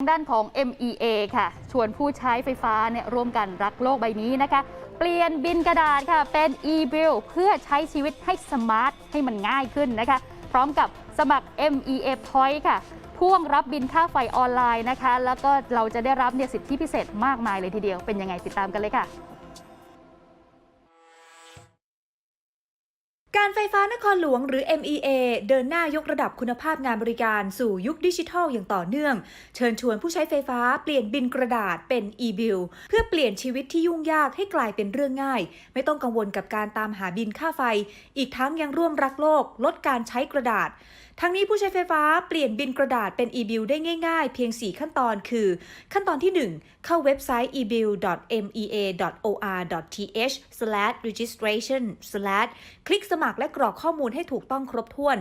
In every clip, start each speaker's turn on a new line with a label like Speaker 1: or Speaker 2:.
Speaker 1: ทางด้านของ MEA ค่ะ ชวนผู้ใช้ไฟฟ้าเนี่ยร่วมกันรักโลกใบนี้นะคะ เปลี่ยนบินกระดาษค่ะ เป็น e-bill เพื่อใช้ชีวิตให้สมาร์ทให้มันง่ายขึ้นนะคะ พร้อมกับสมัคร MEA Point ค่ะ พ่วงรับบินค่าไฟออนไลน์นะคะ แล้วก็เราจะได้รับเนี่ยสิทธิพิเศษมากมายเลยทีเดียว เป็นยังไงติดตามกันเลยค่ะ
Speaker 2: การไฟฟ้านครหลวงหรือ MEA เดินหน้ายกระดับคุณภาพงานบริการสู่ยุคดิจิทัลอย่างต่อเนื่อง เชิญชวนผู้ใช้ไฟฟ้าเปลี่ยนบินกระดาษเป็น e-bill เพื่อเปลี่ยนชีวิตที่ยุ่งยากให้กลายเป็นเรื่องง่าย ไม่ต้องกังวลกับการตามหาบินค่าไฟ อีกทั้งยังร่วมรักโลก ลดการใช้กระดาษ ทั้งนี้ผู้ใช้ไฟฟ้าเปลี่ยนบินกระดาษเป็น e-bill ได้ง่าย ๆ เพียง 4 ขั้นตอนคือ ขั้นตอนที่ 1 เข้าเว็บไซต์ ebill.mea.or.th/registration/ คลิกสมัครและกรอกข้อมูลให้ถูกต้องครบถ้วน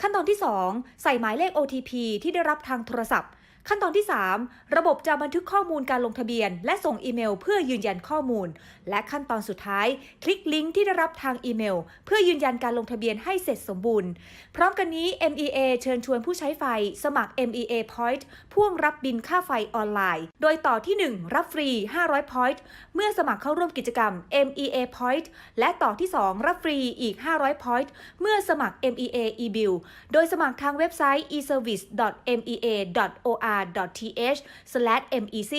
Speaker 2: ขั้นตอนที่ 2 ใส่หมายเลข OTP ที่ได้รับทางโทรศัพท์ ขั้นตอนที่ 3 ระบบจะบันทึกข้อมูลการลงทะเบียน และส่งอีเมล เพื่อยืนยันข้อมูล และขั้นตอนสุดท้าย คลิกลิงก์ที่ได้รับทางอีเมล เพื่อยืนยันการลงทะเบียนให้เสร็จสมบูรณ์ พร้อมกันนี้ MEA เชิญชวนผู้ใช้ไฟ สมัคร MEA Point พ่วงรับบินค่าไฟออนไลน์ โดยต่อที่ 1 รับฟรี 500 Point เมื่อสมัครเข้าร่วมกิจกรรม MEA Point และต่อที่ 2 รับฟรีอีก 500 Point เมื่อสมัคร MEA eBill โดยสมัครทางเว็บไซต์ eService.mea.or ir.th/mec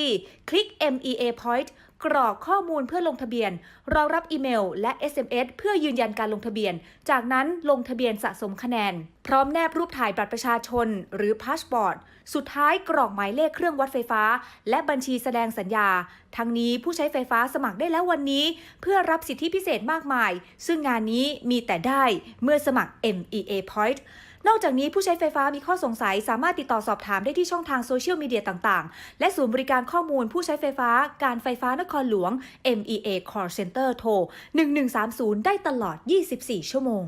Speaker 2: คลิก MEA Point กรอกข้อมูลเพื่อลงทะเบียน รอรับอีเมลและ SMS เพื่อยืนยันการลงทะเบียน จากนั้นลงทะเบียนสะสมคะแนน พร้อมแนบรูปถ่ายบัตรประชาชน หรือพาสปอร์ต สุดท้ายกรอกหมายเลขเครื่องวัดไฟฟ้า และบัญชีแสดงสัญญา ทั้งนี้ผู้ใช้ไฟฟ้าสมัครได้แล้ววันนี้ เพื่อรับสิทธิพิเศษมากมาย ซึ่งงานนี้มีแต่ได้เมื่อสมัคร MEA Point นอกจากนี้ผู้ใช้ไฟฟ้ามีข้อสงสัย สามารถติดต่อสอบถามได้ที่ช่องทางโซเชียลมีเดียต่างๆ และศูนย์บริการข้อมูลผู้ใช้ไฟฟ้าการไฟฟ้านครหลวง MEA Call Center โทร 1130 ได้ตลอด 24 ชั่วโมง